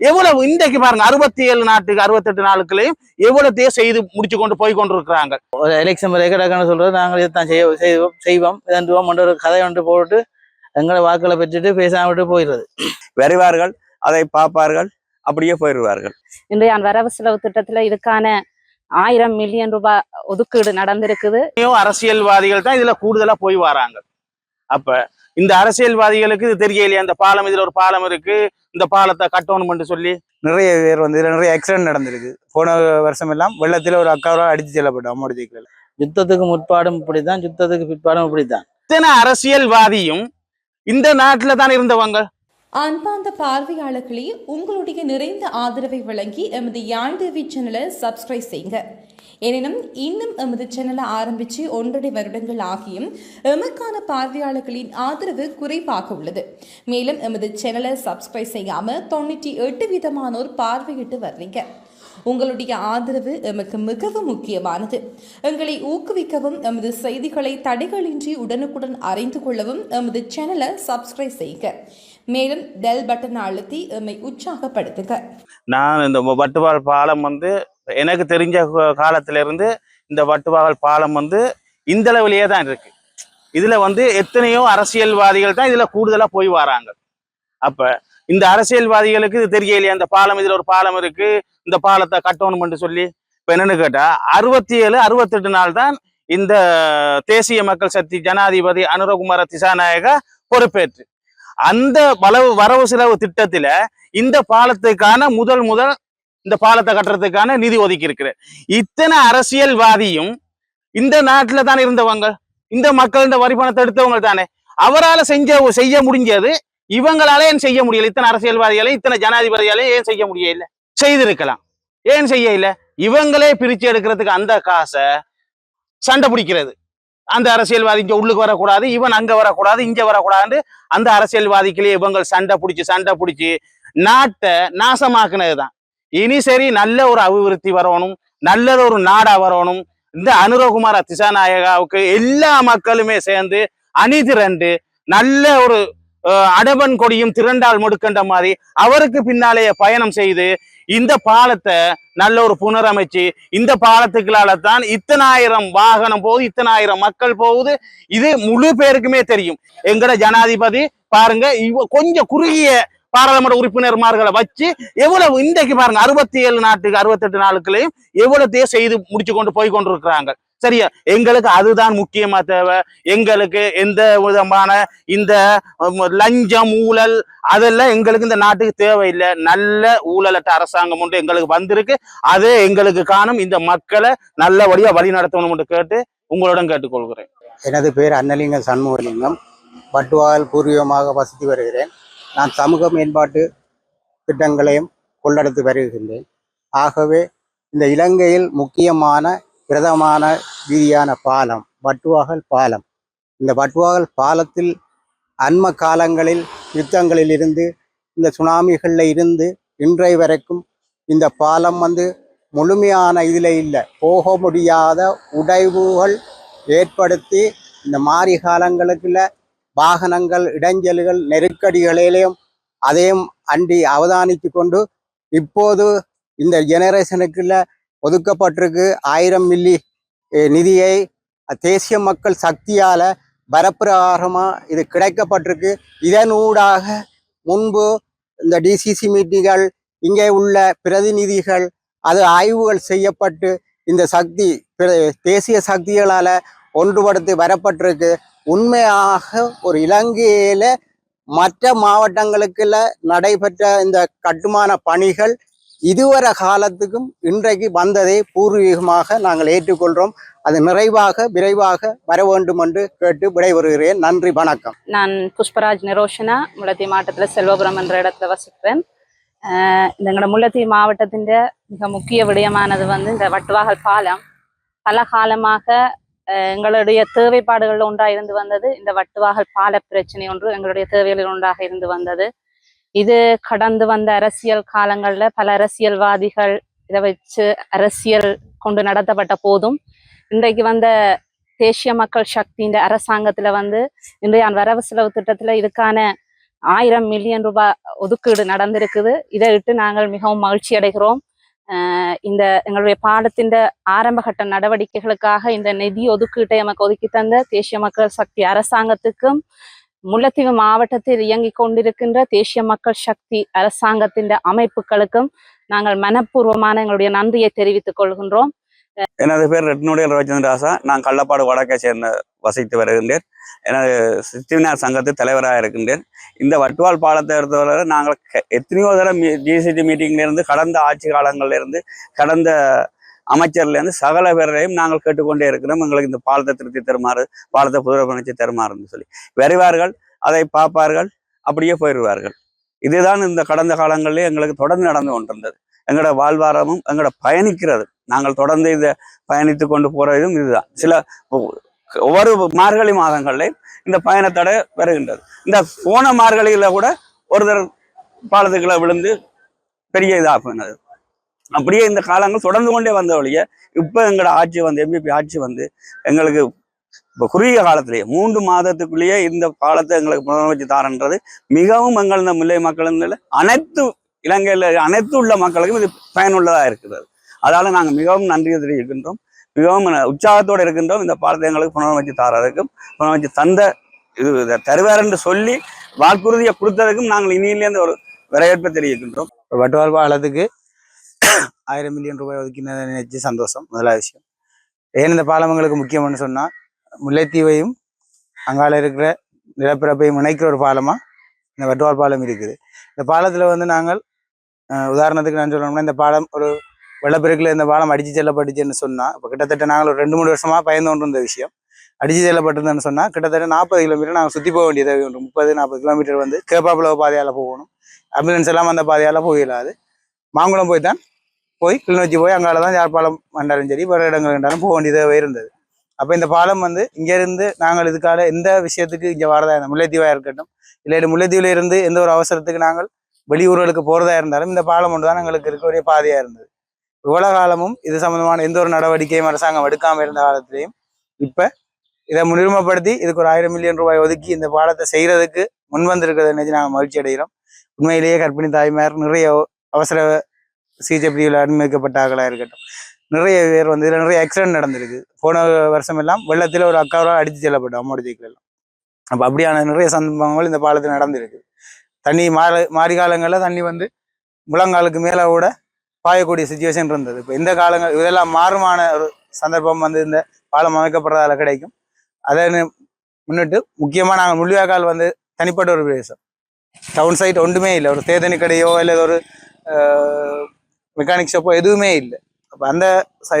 எவ்வளவு இன்றைக்கு பாருங்க அறுபத்தி ஏழு நாட்டுக்கு அறுபத்தெட்டு நாளுக்குள்ளேயும் எவ்வளவுத்தையும் செய்து முடிச்சு கொண்டு போய் கொண்டிருக்கிறாங்க. ஒரு எலெக்ஷன் ரெக்கடாக்கன்னு சொல்றது நாங்கள் இதைத்தான் செய்ய செய்வோம் செய்வோம் இதன்றுவோம் ஒரு கதை ஒன்று போட்டு எங்களை வாக்களை பெற்றுட்டு பேசாம விட்டு போயிடுறது. வருவார்கள் அதை பார்ப்பார்கள் அப்படியே போயிடுவார்கள். இன்றைய வரவு செலவு திட்டத்துல இதுக்கான ஆயிரம் மில்லியன் ரூபாய் ஒதுக்கீடு நடந்திருக்குது. அரசியல்வாதிகள் தான் இதுல கூடுதலா போய் வராங்க. அப்ப இந்த அரசியல்வாதிகளுக்கு இது தெரியலையா இந்த பாலம் இதுல ஒரு பாலம் இருக்கு இந்த பாலத்தை கட்டணும்னு சொல்லி. நிறைய பேர் வந்து நிறைய ஆக்சிடென்ட் நடந்திருக்கு. போன வருஷம் எல்லாம் வெள்ளத்துல ஒரு அக்காவோ அடிச்சு செல்லப்பட்டோம் அம்மாடி யுத்தத்துக்கு முற்பாடும் இப்படித்தான் யுத்தத்துக்கு பிற்பாடும் இப்படித்தான். இத்தனை அரசியல்வாதியும் இந்த நாட்டுல தான் இருந்தவங்க. அன்பார்ந்த பார்வையாளர்களே உங்களுடைய நிறைந்த ஆதரவை வழங்கி எமது யாழ் டிவி சேனலை சப்ஸ்கிரைப் செய்யுங்க. எனினும் இன்னும் எமது சேனலை ஆரம்பித்து ஒன்றரை வருடங்கள் ஆகியும் எமக்கான பார்வையாளர்களின் ஆதரவு குறைவாக உள்ளது. மேலும் எமது சேனலை சப்ஸ்கிரைப் செய்யாமல் தொண்ணூற்றி எட்டு விதமானோர் பார்வையிட்டு வர்றீங்க. உங்களுடைய ஆதரவு எமக்கு மிகவும் முக்கியமானது. எங்களை ஊக்குவிக்கவும் எமது செய்திகளை தடைகளின்றி உடனுக்குடன் அறிந்து கொள்ளவும் எமது சேனலை சப்ஸ்கிரைப் செய்யுங்க மேலும் பெல் பட்டன் அழுத்தி எம்மை உற்சாகப்படுத்துங்க. நான் இந்த வட்டுவாள் பாலம் வந்து எனக்கு தெரிஞ்ச காலத்திலிருந்து காலத்துல இருந்து இந்த வட்டுவாகல் பாலம் வந்து இந்த லெவலியே தான் இருக்கு. இதுல வந்து எத்தனையோ அரசியல்வாதிகள் தான் இதுல கூடுதலா போய் வராங்க. அப்ப இந்த அரசியல்வாதிகளுக்கு இது தெரியலையா இந்த பாலம் இதுல ஒரு பாலம் இருக்கு இந்த பாலத்தை கட்டணும்னு சொல்லி. இப்ப என்னன்னு கேட்டா அறுபத்தி ஏழு அறுபத்தெட்டு நாள் தான் இந்த தேசிய மக்கள் சக்தி ஜனாதிபதி அனுரகுமார திசாநாயக பொறுப்பேற்று. அந்த வளவு வரவு செலவு திட்டத்துல இந்த பாலத்துக்கான முதல் முதல் இந்த பாலத்தை கட்டுறதுக்கான நிதி ஒதுக்கி இருக்கிற இத்தனை அரசியல்வாதியும் இந்த நாட்டில் தான் இருந்தவங்க? இந்த மக்கள் இந்த வரி பணத்தை எடுத்தவங்க தானே? அவரால செஞ்ச செய்ய முடிஞ்சது இவங்களால ஏன் செய்ய முடியல? இத்தனை அரசியல்வாதிகளையும் இத்தனை ஜனாதிபதிகளையும் ஏன் செய்ய முடியல? செய்திருக்கலாம். ஏன் செய்ய இல்ல இவங்களே பிரிச்சு எடுக்கிறதுக்கு அந்த காசை சண்டை பிடிக்கிறது. அந்த அரசியல்வாதி இங்க உள்ளுக்கு வரக்கூடாது இவன் அங்க வரக்கூடாது இங்க வரக்கூடாதுன்னு அந்த அரசியல்வாதிகளே இவங்க சண்டை பிடிச்சி சண்டை பிடிச்சி நாட்டை நாசமாக்குனதுதான். இனி சரி நல்ல ஒரு அபிவிருத்தி வரணும் நல்லது ஒரு நாடா வரணும். இந்த அனுரகுமார திசாநாயகாவுக்கு எல்லா மக்களுமே சேர்ந்து அணி திரண்டு நல்ல ஒரு அடபன் அடவன் கொடியும் திரண்டால் முடுக்கின்ற மாதிரி அவருக்கு பின்னாலேயே பயணம் செய்து இந்த பாலத்தை நல்ல ஒரு புனரமைச்சு இந்த பாலத்துக்களால தான் இத்தனாயிரம் வாகனம் போகுது இத்தனாயிரம் மக்கள் போகுது. இது முழு பேருக்குமே தெரியும். எங்கட ஜனாதிபதி பாருங்க இவ கொஞ்சம் குறுகிய பாராளுமன்ற உறுப்பினர்மார்களை வச்சு எவ்வளவு இன்றைக்கு பாருங்க அறுபத்தி ஏழு நாட்டுக்கு அறுபத்தெட்டு நாளுக்குலையும் எவ்வளவுத்தையும் செய்து முடிச்சு கொண்டு போய் கொண்டிருக்கிறாங்க. சரியா? எங்களுக்கு அதுதான் முக்கியமா தேவை. எங்களுக்கு எந்த விதமான இந்த லஞ்சம் ஊழல் அதெல்லாம் எங்களுக்கு இந்த நாட்டுக்கு தேவையில்லை. நல்ல ஊழலற்ற அரசாங்கம் ஒன்று எங்களுக்கு வந்திருக்கு. அதே எங்களுக்கு காணும் இந்த மக்களை நல்லபடியா வழி நடத்தணும் கேட்டு உங்களுடன் கேட்டுக்கொள்கிறேன். எனது பேர் அன்னலிங்கம் சண்முகலிங்கம். பட்டுவால் பூர்வீகமாக வசித்து வருகிறேன். நான் சமூக மேம்பாட்டு திட்டங்களையும் கொள்ளெடுத்து வருகின்றேன். ஆகவே இந்த இலங்கையில் முக்கியமான பிரதமான வீதியான பாலம் வட்டுவாகல் பாலம். இந்த வட்டுவாகல் பாலத்தில் அண்ம காலங்களில் யுத்தங்களில் இருந்து இந்த சுனாமிகளில் இருந்து இன்றைய வரைக்கும் இந்த பாலம் வந்து முழுமையான இதில் இல்லை. போக முடியாத உடைவுகள் ஏற்படுத்தி இந்த மாரி காலங்களுக்குள்ள வாகனங்கள் இடைஞ்சல்கள் நெருக்கடிகளிலேயும் அதையும் அண்டி அவதானித்து கொண்டு இப்போது இந்த ஜெனரேஷனுக்குள்ள ஒதுக்கப்பட்டிருக்கு ஆயிரம் மில்லி நிதியை. தேசிய மக்கள் சக்தியால் வரப்பிரகாரமாக இது கிடைக்கப்பட்டிருக்கு. இதனூடாக முன்பு இந்த டிசிசி மீட்டிங்கள் இங்கே உள்ள பிரதிநிதிகள் அது ஆய்வுகள் செய்யப்பட்டு இந்த சக்தி தேசிய சக்திகளால் ஒன்றுபடுத்தி வரப்பட்டிருக்கு. உண்மையாக ஒரு இலங்கையில மற்ற மாவட்டங்களுக்குள்ள நடைபெற்ற இந்த கட்டுமான பணிகள் இதுவரை காலத்துக்கும் இன்றைக்கு வந்ததை பூர்வீகமாக நாங்கள் ஏற்றுக்கொள்கிறோம் அது நிறைவாக விரைவாக வர வேண்டும் என்று கேட்டு விடைபெறுகிறேன். நன்றி வணக்கம். நான் புஷ்பராஜ் நிரோஷனா முல்லைத்தீவு மாவட்டத்தில் செல்வபுரம் என்ற இடத்துல வசிக்கிறேன். எங்களோட முல்லைத்தீவு மாவட்டத்தின் மிக முக்கிய விடயமானது வந்து இந்த வட்டுவாகல் பாலம். பல காலமாக எங்களுடைய தேவைப்பாடுகள் ஒன்றாக இருந்து வந்தது இந்த வட்டுவாகல் பால பிரச்சனை ஒன்று எங்களுடைய தேவைகளில் ஒன்றாக இருந்து வந்தது. இது கடந்து வந்த அரசியல் காலங்களில் பல அரசியல்வாதிகள் இதை வச்சு அரசியல் கொண்டு நடத்தப்பட்ட போதும் இன்றைக்கு வந்த தேசிய மக்கள் சக்தியின் அரசாங்கத்துல வந்து இன்றைய வரவு செலவு திட்டத்துல இதுக்கான ஆயிரம் மில்லியன் ரூபாய் ஒதுக்கீடு நடந்திருக்குது. இதை இட்டு நாங்கள் மிகவும் மகிழ்ச்சி அடைகிறோம் இந்த எங்களுடைய பாடத்தின் ஆரம்பகட்ட நடவடிக்கைகளுக்காக இந்த நிதி ஒதுக்கீட்டை நமக்கு ஒதுக்கி தந்த தேசிய மக்கள் சக்தி அரசாங்கத்துக்கும் முல்லைத்தீவு மாவட்டத்தில் இயங்கிக் கொண்டிருக்கின்ற தேசிய மக்கள் சக்தி அரசாங்கத்தின் அமைப்புகளுக்கும் நாங்கள் மனப்பூர்வமான எங்களுடைய நன்றியை தெரிவித்துக் கொள்கின்றோம். எனது பேர் ரெட்னுடைய ரவிச்சந்திர ராசா நான் கள்ளப்பாடு வடக்கை சேர்ந்த வசித்து வருகின்றேன். எனது சித்திவினார் சங்கத்து தலைவராக இருக்கின்றேன். இந்த வட்டுவால் பாலத்தை எடுத்தவரை நாங்கள் எத்தனையோ தடவை ஜிசிடி மீட்டிங்ல இருந்து கடந்த ஆட்சி காலங்கள்ல இருந்து கடந்த அமைச்சர்ல இருந்து சகல பேரையும் நாங்கள் கேட்டுக்கொண்டே இருக்கிறோம். எங்களுக்கு இந்த பாலத்தை திருத்தி தருமாறு பாலத்தை புதுரப்பணிச்சு தருமாறுன்னு சொல்லி. வருவார்கள் அதை பார்ப்பார்கள் அப்படியே போயிடுவார்கள் இதுதான் இந்த கடந்த காலங்களிலே எங்களுக்கு தொடர்ந்து நடந்து கொண்டிருந்தது. எங்களோட வாழ்வாரமும் எங்களோட பயணிக்கிறது. நாங்கள் தொடர்ந்து இதை பயணித்து கொண்டு போறதும் இதுதான். சில ஒவ்வொரு மார்கழி மாதங்கள்லையும் இந்த பயணத்தடை வருகின்றது. இந்த போன மார்கழியில கூட ஒருத்தர் பாலத்துக்குள்ள விழுந்து பெரிய இதாகுனது அப்படியே இந்த காலங்கள் தொடர்ந்து கொண்டே வந்த வழிய இப்ப எங்களோட ஆட்சி வந்து எம்பிபி ஆட்சி வந்து எங்களுக்கு இப்போ குறுகிய காலத்திலேயே மூன்று மாதத்துக்குள்ளேயே இந்த காலத்தை எங்களுக்கு புனரமைச்சு தாரன்றது மிகவும் எங்கள் இந்த முல்லை மக்கள் அனைத்து இலங்கையில் அனைத்து உள்ள மக்களுக்கும் இது பயனுள்ளதா இருக்கிறது. அதால நாங்கள் மிகவும் நன்றி தெரிவிக்கின்றோம் மிகவும் உற்சாகத்தோடு இருக்கின்றோம். இந்த பாலத்தை எங்களுக்கு புனரமைச்சு தாரதுக்கும் புனரமைச்சு தந்த இது தருவார் என்று சொல்லி வாக்குறுதியை கொடுத்ததுக்கும் நாங்கள் இனியிலேருந்து ஒரு வரவேற்பை தெரிவிக்கின்றோம். வட்டுவால் பாலத்துக்கு ஆயிரம் மில்லியன் ரூபாய் ஒதுக்கினதை நினைச்சு சந்தோஷம். முதலாவது விஷயம். ஏன் இந்த பாலம் எங்களுக்கு முக்கியம்னு சொன்னால் முல்லைத்தீவையும் அங்கால இருக்கிற நிலப்பிறப்பையும் இணைக்கிற ஒரு பாலமாக இந்த வட்டுவால் பாலம் இருக்குது. இந்த பாலத்தில் வந்து நாங்கள் உதாரணத்துக்கு நான் சொல்லணும்னா இந்த பாலம் ஒரு வெள்ளப்பெருக்கில் இந்த பாலம் அடிச்சு செல்லப்பட்டுச்சுன்னு சொன்னா இப்போ கிட்டத்தட்ட நாங்கள் ஒரு ரெண்டு மூணு வருஷமா பயந்து கொண்டு இருந்த விஷயம். அடிச்சு செல்லப்பட்டிருந்தேன்னு சொன்னா கிட்டத்தட்ட நாற்பது கிலோமீட்டர் நாங்கள் சுற்றி போக வேண்டியதாக உண்டு. முப்பது நாற்பது கிலோமீட்டர் வந்து கேப்பாப்புலவ பாதையால போகணும். ஆம்புலன்ஸ் எல்லாம் அந்த பாதையால போயிடாது மாங்குளம் போய் தான் போய் கிளிநொச்சி போய் அங்கால தான் யாழ்ப்பாளம் வந்தாலும் சரி வேறு இடங்கள் இருந்தாலும் போக வேண்டியதாக இருந்தது. அப்போ இந்த பாலம் வந்து இங்கேருந்து நாங்கள் இதுக்காக எந்த விஷயத்துக்கு இங்கே வரதா இருந்தால் முல்லைத்தீவாக இருக்கட்டும் இல்லை முல்லைத்தீவில் இருந்து எந்த ஒரு அவசரத்துக்கு நாங்கள் வெளியூர்களுக்கு போகிறதா இருந்தாலும் இந்த பாலம் ஒன்று தான் எங்களுக்கு இருக்கக்கூடிய பாதையாக இருந்தது. இவ்வளவு காலமும் இது சம்மந்தமான எந்த ஒரு நடவடிக்கையும் அரசாங்கம் எடுக்காமல் இருந்த காலத்திலையும் இப்போ இதை முன்னுரிமைப்படுத்தி இதுக்கு ஒரு ஆயிரம் மில்லியன் ரூபாய் ஒதுக்கி இந்த பாலத்தை செய்கிறதுக்கு முன் வந்திருக்கிறது நினைச்சு நாங்கள் மகிழ்ச்சி அடைகிறோம். உண்மையிலேயே கர்ப்பிணி தாய்மார் நிறைய அவசர சிகிச்சை பிரிவில் அனுமதிக்கப்பட்டார்களாக இருக்கட்டும். நிறைய பேர் வந்து இதில் நிறைய ஆக்சிடென்ட் நடந்திருக்கு. போன வருஷம் எல்லாம் வெள்ளத்தில் ஒரு அக்காவரால் அடித்து செல்லப்பட்டோம் அம்மோடி எல்லாம். அப்போ அப்படியான நிறைய சந்தர்ப்பங்கள் இந்த பாலத்தில் நடந்திருக்கு. தண்ணி மாற மாறி காலங்களில் தண்ணி வந்து முழங்காலுக்கு மேலே கூட பாயக்கூடிய சுச்சுவேஷன் இருந்தது. இப்போ இந்த காலங்கள் இதெல்லாம் மாறுமான ஒரு சந்தர்ப்பம் வந்து இந்த பாலம் அமைக்கப்படுறதால கிடைக்கும். அதை முன்னிட்டு முக்கியமாக நாங்கள் முள்ளிவாய்க்கால் வந்து தனிப்பட்ட ஒரு பிரதேசம் டவுன் சைட் ஒன்றுமே இல்லை. ஒரு தேதனி கடையோ இல்லை ஒரு மெக்கானிக் ஷாப்போ எதுவுமே இல்லை. அப்போ அந்த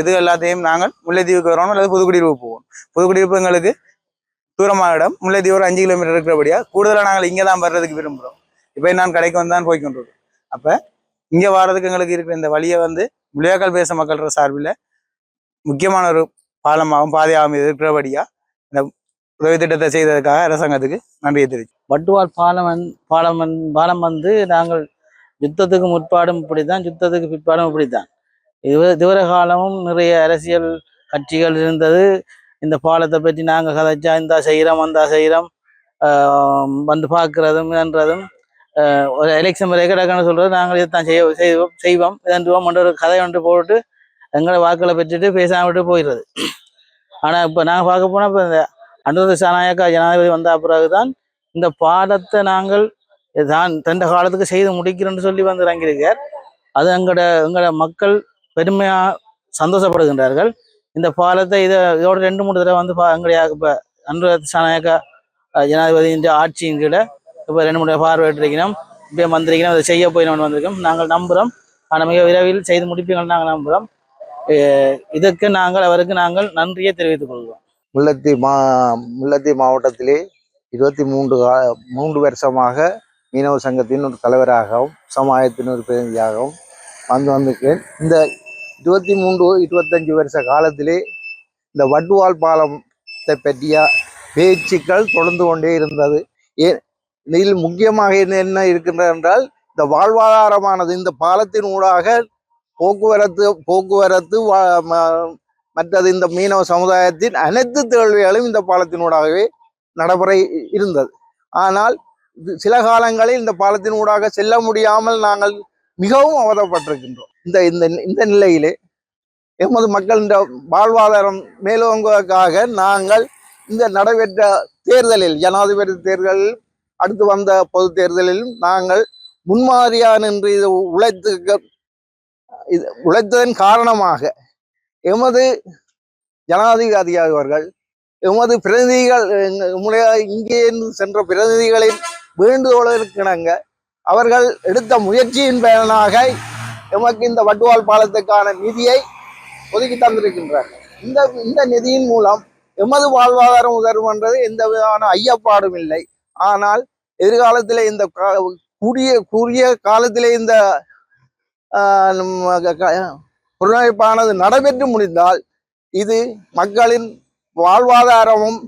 இது எல்லாத்தையும் நாங்கள் முல்லைத்தீவுக்கு வரணும் அல்லது புதுக்குடியிருப்பு போவோம். புதுக்குடியிருப்பு எங்களுக்கு தூரமான இடம். முல்லைத்தீவு ஒரு அஞ்சு கிலோமீட்டர் இருக்கிறபடியா கூடுதலாக நாங்கள் இங்கே தான் வர்றதுக்கு விரும்புகிறோம் இப்போ நான் கடைக்கு வந்து தான் போய்க்கொண்டிருக்கோம். அப்போ இங்கே வர்றதுக்கு எங்களுக்கு இருக்கிற இந்த வழியை வந்து முள்ளியாக்கால் பேச மக்கள் சார்பில் முக்கியமான ஒரு பாலமாகவும் பாதையாகவும் இருக்கிறபடியாக இந்த உதவி திட்டத்தை செய்ததுக்காக அரசாங்கத்துக்கு நன்றியை தெரிவிச்சு வட்டுவார் பாலம் வந்து பாலம் வந்து பாலம் வந்து நாங்கள் யுத்தத்துக்கு முற்பாடும் இப்படி தான் யுத்தத்துக்கு பிற்பாடும் இப்படித்தான். இது இதுவரை காலமும் நிறைய அரசியல் கட்சிகள் இருந்தது. இந்த பாலத்தை பற்றி நாங்கள் கதைச்சா இந்தா செய்கிறோம் வந்தா செய்கிறோம். வந்து பார்க்குறதும் என்றதும் ஒரு எலெக்ஷன் வரை சொல்றது நாங்கள் தான் செய்ய செய்வோம் செய்வோம். இதன்றுவோம் ஒரு கதை ஒன்று போட்டு எங்களை வாக்களை பெற்றுட்டு பேசாம விட்டு போயிடுறது. ஆனால் இப்போ நாங்கள் பார்க்க போனால் இப்போ இந்த அனுரத சாநாயக்கா ஜனாதிபதி வந்த பிறகுதான் இந்த பாலத்தை நாங்கள் தான் தந்த காலத்துக்கு செய்து முடிக்கிறோம்னு சொல்லி வந்து இறங்கியிருக்கார். அது எங்களோட எங்களோட மக்கள் பெருமையாக சந்தோஷப்படுகின்றார்கள். இந்த பாலத்தை இதை இதோட ரெண்டு மூணு தடவை வந்து பா- எங்களுடைய இப்போ அனுரத சாநாயக்கா ஜனாதிபதியின் ஆட்சியின் கீழே இப்போ ரெண்டு மூணு பார்வையிட்டிருக்கிறோம் இப்போ வந்திருக்கிறோம் அதை செய்ய போய் நம்ம வந்திருக்கோம். நாங்கள் நம்புகிறோம் ஆனால் மிக விரைவில் செய்து முடிப்பீங்கள் நாங்கள் நம்புகிறோம் இதற்கு நாங்கள் அவருக்கு நாங்கள் நன்றியை தெரிவித்துக் கொள்கிறோம். முல்லத்தி மா முல்லத்தி மாவட்டத்திலே இருபத்தி மூன்று கா- மூன்று வருஷமாக மீனவ சங்கத்தின் ஒரு தலைவராகவும் சமாயத்தின் ஒரு பிரதிநிதியாகவும் வந்து வந்திருக்கிறேன். இந்த இருபத்தி மூன்று இருபத்தஞ்சு வருஷ காலத்திலே இந்த வட்டுவால் பாலத்தை பற்றிய பேச்சுக்கள் தொடர்ந்து கொண்டே இருந்தது. ஏன் இதில் முக்கியமாக என்ன என்ன இருக்கின்றது என்றால் இந்த வாழ்வாதாரமானது இந்த பாலத்தின் ஊடாக போக்குவரத்து போக்குவரத்து வா- ம- மற்றது இந்த மீனவ சமுதாயத்தின் அனைத்து தேவைகளும் இந்த பாலத்தினூடாகவே நடைமுறை இருந்தது. ஆனால் சில காலங்களில் இந்த பாலத்தின் ஊடாக செல்ல முடியாமல் நாங்கள் மிகவும் அவதப்பட்டிருக்கின்றோம். இந்த இந்த இந்த நிலையிலே எமது மக்களின் வாழ்வாதாரம் மேலோங்குவதற்காக நாங்கள் இந்த நடைபெற்ற தேர்தலில் ஜனாதிபதி தேர்தலில் அடுத்து வந்த பொது தேர்தலிலும் நாங்கள் முன்மாதிரியாக நின்று இது உழைத்து இது உழைத்ததன் காரணமாக எமது ஜனாதிபதி அவர்கள் எமது பிரதிநிதிகள் எங்க- இங்கே இருந்து சென்ற பிரதிநிதிகளின் வேண்டுகோளுக்கிணங்க அவர்கள் எடுத்த முயற்சியின் பயனாக எமக்கு இந்த வட்டுவால் பாலத்துக்கான நிதியை ஒதுக்கி தந்திருக்கின்றார் இந்த இந்த நிதியின் மூலம் எமது வாழ்வாதாரம் உதரும் என்றது எந்த விதமான ஐயப்பாடும் இல்லை. ஆனால் எதிர்காலத்திலே இந்த கூடிய கூறிய காலத்திலே இந்த ஆஹ், புனரமைப்பானது நடைபெற்று முடிந்தால் இது மக்களின் வாழ்வாதாரமும்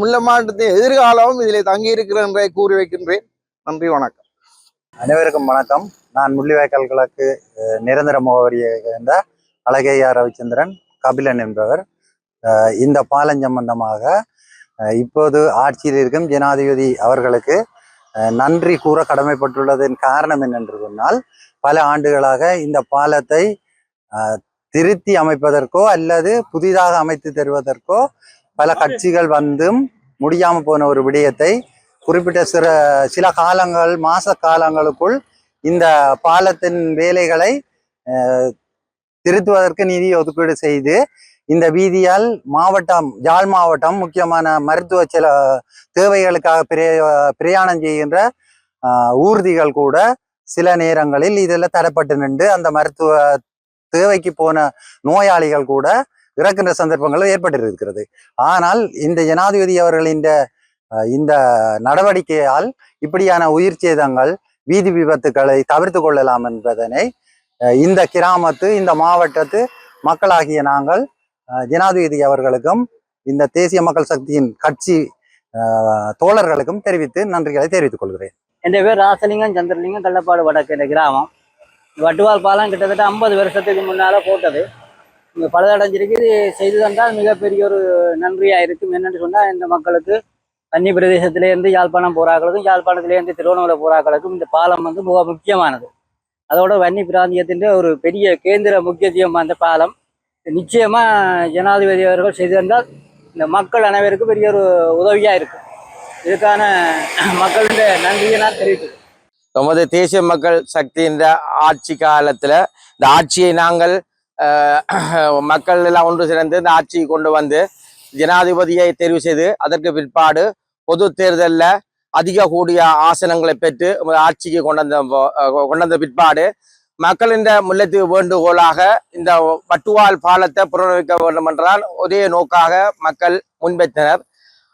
முள்ளமாட்டத்தின் எதிர்காலமும் இதில் தங்கியிருக்கிறேன் என்றே கூறி வைக்கின்றேன். நன்றி வணக்கம். அனைவருக்கும் வணக்கம். நான் முள்ளிவாய்க்கால் கிழக்கு நிரந்தர முகவரியை சேர்ந்த அழகையா ரவிச்சந்திரன் கபிலன் என்பவர். இந்த பாலம் சம்பந்தமாக இப்போது ஆட்சியில் இருக்கும் ஜனாதிபதி அவர்களுக்கு நன்றி கூற கடமைப்பட்டுள்ளதன் காரணம் என்னென்று சொன்னால் பல ஆண்டுகளாக இந்த பாலத்தை திருத்தி அமைப்பதற்கோ அல்லது புதிதாக அமைத்து தருவதற்கோ பல கட்சிகள் வந்தும் முடியாமல் போன ஒரு விடயத்தை குறிப்பிட்ட சில சில காலங்கள் மாச காலங்களுக்குள் இந்த பாலத்தின் வேலைகளை திருத்துவதற்கு நிதி ஒதுக்கீடு செய்து இந்த வீதியால் மாவட்டம் யாழ் மாவட்டம் முக்கியமான மருத்துவ சில தேவைகளுக்காக பிரே பிரயாணம் செய்கின்ற ஊர்திகள் கூட சில நேரங்களில் இதில் தரப்பட்டு நின்று அந்த மருத்துவ தேவைக்கு போன நோயாளிகள் கூட இறக்கின்ற சந்தர்ப்பங்கள் ஏற்பட்டிருக்கிறது. ஆனால் இந்த ஜனாதிபதி அவர்களின் இந்த இந்த நடவடிக்கையால் இப்படியான உயிர் சேதங்கள் வீதி விபத்துக்களை தவிர்த்து கொள்ளலாம் என்பதனை இந்த கிராமத்து இந்த மாவட்டத்து மக்களாகிய நாங்கள் ஜனாதிபதி அவர்களுக்கும் இந்த தேசிய மக்கள் சக்தியின் கட்சி தோழர்களுக்கும் தெரிவித்து நன்றிகளை தெரிவித்துக் கொள்கிறேன். என் பேர் ராசலிங்கம் சந்திரலிங்கம் கள்ளப்பாடு வடக்கு இந்த கிராமம். வட்டுவால் பாலம் கிட்டத்தட்ட ஐம்பது வருஷத்துக்கு முன்னால் போட்டது. இங்கே பழுதடைஞ்சிருக்கு செய்து தந்தால் மிகப்பெரிய ஒரு நன்றியாக இருக்கும் என்னென்னு சொன்னால் இந்த மக்களுக்கு கன்னி பிரதேசத்திலேருந்து யாழ்ப்பாணம் போராக்களுக்கும் யாழ்ப்பாணத்திலேருந்து திருவண்ணாமலை போராக்களுக்கும் இந்த பாலம் வந்து மிக முக்கியமானது. அதோட வன்னி பிராந்தியத்தின் ஒரு பெரிய கேந்திர முக்கியத்துவம் அந்த பாலம். நிச்சயமா ஜனாதிபதி அவர்கள் செய்து இந்த மக்கள் அனைவருக்கும் பெரிய ஒரு உதவியாக இருக்கும் இதுக்கான மக்களுடைய நன்றியை நான் தெரிவித்துக்கிறேன் நமது தேசிய மக்கள் சக்தியின் ஆட்சி காலத்துல இந்த ஆட்சியை நாங்கள் மக்கள் எல்லாம் ஒன்று சேர்ந்து இந்த ஆட்சியை கொண்டு வந்து ஜனாதிபதியை தெரிவு செய்து அதற்கு பிற்பாடு பொது தேர்தலில் அதிக கூடிய ஆசனங்களை பெற்று ஆட்சிக்கு கொண்டு வந்த கொண்டு வந்த பிற்பாடு மக்களின் முல்லைத்தீவு வேண்டுகோளாக இந்த வட்டுவால் பாலத்தை புறநமைக்க வேண்டும் என்றால் ஒரே நோக்காக மக்கள் முன்வைத்தனர்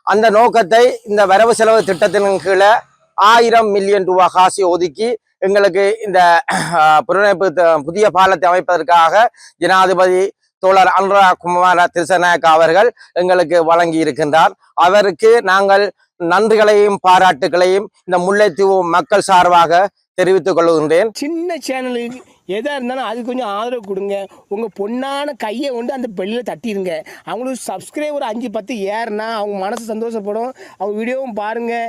அந்த நோக்கத்தை இந்த வரவு செலவு திட்டத்தின் கீழே ஆயிரம் மில்லியன் ரூபாய் காசி ஒதுக்கி எங்களுக்கு இந்த அஹ், புனரமைப்பு புதிய பாலத்தை அமைப்பதற்காக ஜனாதிபதி தோழர் அனுராக் குமார திருசநாயக்கா அவர்கள் எங்களுக்கு வழங்கி இருக்கின்றார் அவருக்கு நாங்கள் நன்றிகளையும் பாராட்டுகளையும் இந்த முல்லைத்தீவு மக்கள் சார்பாக தெரிவித்துக் கொள்கின்றேன். சின்ன சேனலுக்கு எதாக இருந்தாலும் அது கொஞ்சம் ஆதரவு கொடுங்க. உங்கள் பொண்ணான கையை கொண்டு அந்த பெல்லில் தட்டிடுங்க அவங்களுக்கு சப்ஸ்கிரைபர் அஞ்சு பத்து ஏறுனா அவங்க மனசு சந்தோஷப்படும். அவங்க வீடியோவும் பாருங்கள்